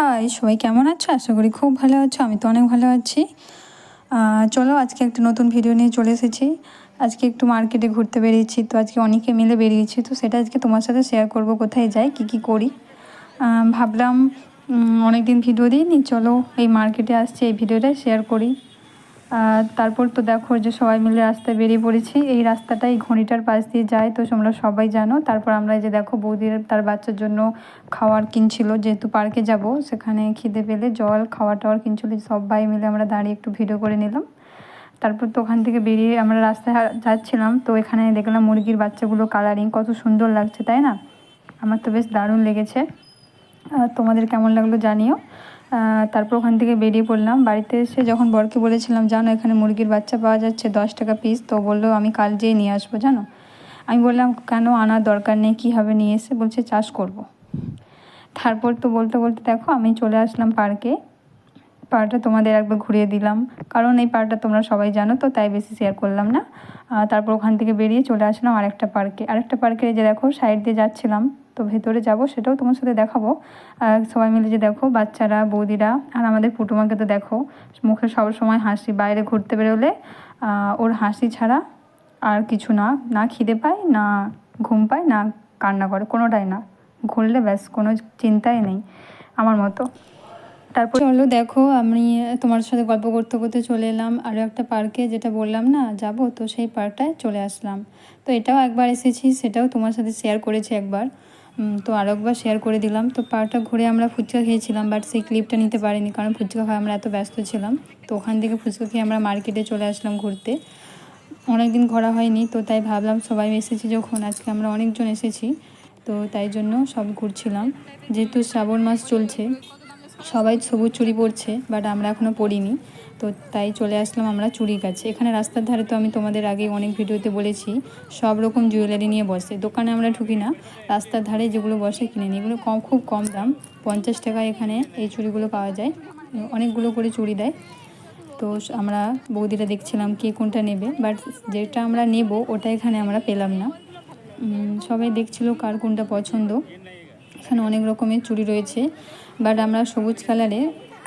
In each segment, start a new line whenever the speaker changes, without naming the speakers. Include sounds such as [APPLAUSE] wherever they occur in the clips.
High সবাই কেমন আছো? আশা করি খুব ভালো আছো, আমি তো অনেক ভালো আছি। চলো আজকে একটা নতুন ভিডিও নিয়ে চলে এসেছি। আজকে একটু মার্কেটে ঘুরতে বেরিয়েছি, তো আজকে অনেকে মিলে বেরিয়েছি, তো সেটা আজকে তোমার সাথে শেয়ার করব, কোথায় যাই, কি কি করি। ভাবলাম অনেক দিন ভিডিও দিইনি, চলো এই মার্কেটে আসছি, এই ভিডিওটা শেয়ার করি। তারপর তো দেখো যে সবাই মিলে রাস্তায় বেরিয়ে পড়েছি। এই রাস্তাটা এই ঘড়িটার পাশ দিয়ে যায়, তো তোমরা সবাই জানো। তারপর আমরা যে দেখো বৌদির, তার বাচ্চার জন্য খাওয়ার কিনছিল, যেহেতু পার্কে যাব, সেখানে খিদে পেলে জল, খাওয়া টাওয়ার কিনছিল, সবাই মিলে আমরা দাঁড়িয়ে একটু ভিডিও করে নিলাম। তারপর তো ওখান থেকে বেরিয়ে আমরা রাস্তায় যাচ্ছিলাম, তো এখানে দেখলাম মুরগির বাচ্চাগুলো কালারিং কত সুন্দর লাগছে, তাই না? আমার তো বেশ দারুণ লেগেছে। তোমাদের কেমন লাগল জানিও। তারপর ওখান থেকে বেরিয়ে পড়লাম। বাড়িতে এসে যখন বরকে বলেছিলাম, জানো, এখানে মুরগির বাচ্চা পাওয়া যাচ্ছে দশ টাকা পিস তো বলল, আমি কাল যেয়ে নিয়ে আসব, জানো? আমি বললাম, কেন, আনার দরকার নেই কীভাবে নিয়ে এসে বলছে, চাষ করব। তারপর তো বলতে বলতে দেখো, আমি চলে আসলাম পার্কে। পার্কটা তোমাদের একবার ঘুরিয়ে দিলাম। কারণ এই পার্কটা তোমরা সবাই জানো, তো তাই বেশি শেয়ার করলাম না। তারপর ওখান থেকে বেরিয়ে চলে আসলাম আরেকটা পার্কে। আরেকটা পার্কে যে দেখো সাইড দিয়ে যাচ্ছিলাম, তো ভেতরে যাব সেটাও তোমার সাথে দেখাবো। সবাই মিলে যে দেখো, বাচ্চারা, বৌদিরা, আর আমাদের পুটুমাকে তো দেখো, মুখে সবসময় হাসি, বাইরে ঘুরতে বেরোলে ওর হাসি ছাড়া আর কিছু না। না খিদে পায়, না ঘুম পায়, না কান্না করে, কোনোটাই না। ঘুরলে ব্যাস, কোনো চিন্তাই নেই, আমার মতো। তারপর চলো, দেখো, আমি তোমার সাথে গল্প করতে করতে চলে এলাম আরও একটা পার্কে, যেটা বললাম না, যাব, তো সেই পার্কটায় চলে আসলাম। তো এটাও একবার এসেছি, সেটাও তোমার সাথে শেয়ার করেছি একবার। তো আরও একবার শেয়ার করে দিলাম। তো পার্কটা ঘুরে আমরা ফুচকা খেয়েছিলাম বাট সেই ক্লিপটা নিতে পারিনি, কারণ ফুচকা খাওয়া আমরা এত ব্যস্ত ছিলাম। তো ওখান থেকে ফুচকা খেয়ে আমরা মার্কেটে চলে আসলাম ঘুরতে। অনেক দিন ঘোরা হয়নি, তো তাই ভাবলাম সবাই এসেছি যখন, আজকে আমরা অনেকজন এসেছি। তো তাই জন্য সব ঘুরছিলাম। যেহেতু শ্রাবণ মাস চলছে সবাই সবুজ চুড়ি পরছে বাট আমরা এখনও পরিনি। তো তাই চলে আসলাম আমরা চুড়ির কাছে। এখানে রাস্তার ধারে তো আমি তোমাদের আগে অনেক ভিডিওতে বলেছি, সব রকম জুয়েলারি নিয়ে বসে। দোকানে আমরা ঢুকি না, রাস্তার ধারে যেগুলো বসে কিনে নিই। এগুলো কম, খুব কম দাম, পঞ্চাশ টাকায় এখানে এই চুড়িগুলো পাওয়া যায়। অনেকগুলো করে চুড়ি দেয়। তো আমরা বৌদিরা দেখছিলাম কে কোনটা নেবে বাট যেটা আমরা নেব, ওটা এখানে আমরা পেলাম না। সবাই দেখছিল কার কোনটা পছন্দ। এখানে অনেক রকমের চুড়ি রয়েছে বাট আমরা সবুজ কালারে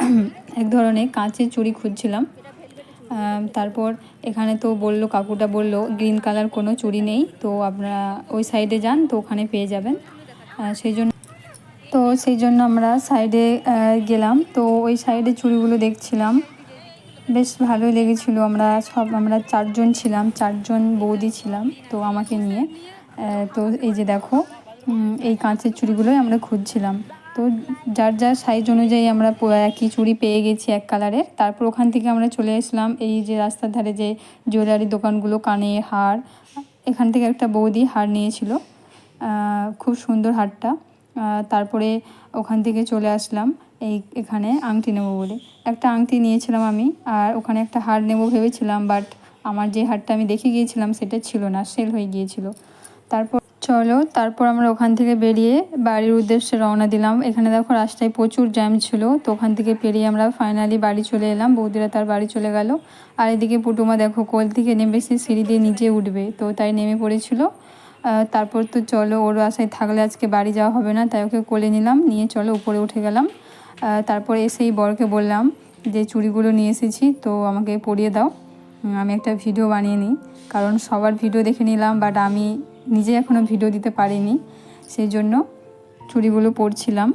[CLEARS THROAT] এক ধরনের কাঁচের চুড়ি খুঁজছিলাম। তারপর এখানে তো বলল, কাকুটা বলল গ্রিন কালার কোনো চুড়ি নেই, তো আপনারা ওই সাইডে যান, তো ওখানে পেয়ে যাবেন। সেই জন্য, তো সেই জন্য আমরা সাইডে গেলাম। তো ওই সাইডে চুড়িগুলো দেখছিলাম। বেশ ভালোই লেগেছিল। আমরা সব, আমরা চারজন ছিলাম, চারজন বৌদি ছিলাম, তো আমাকে নিয়ে। তো এই যে দেখো এই কাঁচের চুড়িগুলোই আমরা খুঁজছিলাম। তো যার যার সাইজ অনুযায়ী আমরা একই চুড়ি পেয়ে গেছি এক কালারের তারপর ওখান থেকে আমরা চলে আসলাম এই যে রাস্তার ধারে যে জুয়েলারি দোকানগুলো কানে হার, এখান থেকে একটা বৌদি হার নিয়েছিল। খুব সুন্দর হারটা। তারপরে ওখান থেকে চলে আসলাম এই এখানে আংটি নেব বলে। একটা আংটি নিয়েছিলাম আমি আর ওখানে একটা হার নেব ভেবেছিলাম বাট আমার যে হারটা আমি দেখে গিয়েছিলাম সেটা ছিল না সেল হয়ে গিয়েছিল। তারপর চলো তারপর আমরা ওখান থেকে বেরিয়ে বাড়ির উদ্দেশ্যে রওনা দিলাম। এখানে দেখো রাস্তায় প্রচুর জ্যাম ছিল, তো ওখান থেকে পেরিয়ে আমরা ফাইনালি বাড়ি চলে এলাম। বৌদিরা তার বাড়ি চলে গেল। আর এদিকে পুটুমা দেখো কোল থেকে নেমে সে সিঁড়ি দিয়ে নিজে উঠবে, তো তাই নেমে পড়েছিল। তারপর তো চলো, ওর আশায় থাকলে আজকে বাড়ি যাওয়া হবে না, তাই ওকে কোলে নিলাম, নিয়ে চলো উপরে উঠে গেলাম। তারপর এসেই বরকে বললাম যে, চুড়িগুলো নিয়ে এসেছি, তো আমাকে পরিয়ে দাও। আমি একটা ভিডিও বানিয়ে নিই। কারণ সবার ভিডিও দেখে নিলাম, বাট আমি নিজে এখনও ভিডিও দিতে পারিনি সেই জন্য চুড়িগুলো পরছিলাম।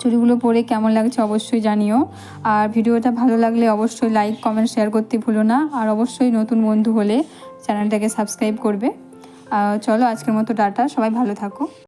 চুড়িগুলো পরে কেমন লাগছে অবশ্যই জানিও। আর ভিডিওটা ভালো লাগলে অবশ্যই লাইক কমেন্ট শেয়ার করতে ভুলো না। আর অবশ্যই নতুন বন্ধু হলে চ্যানেলটাকে সাবস্ক্রাইব করবে। চলো আজকের মতো ডাটা সবাই ভালো থাকো।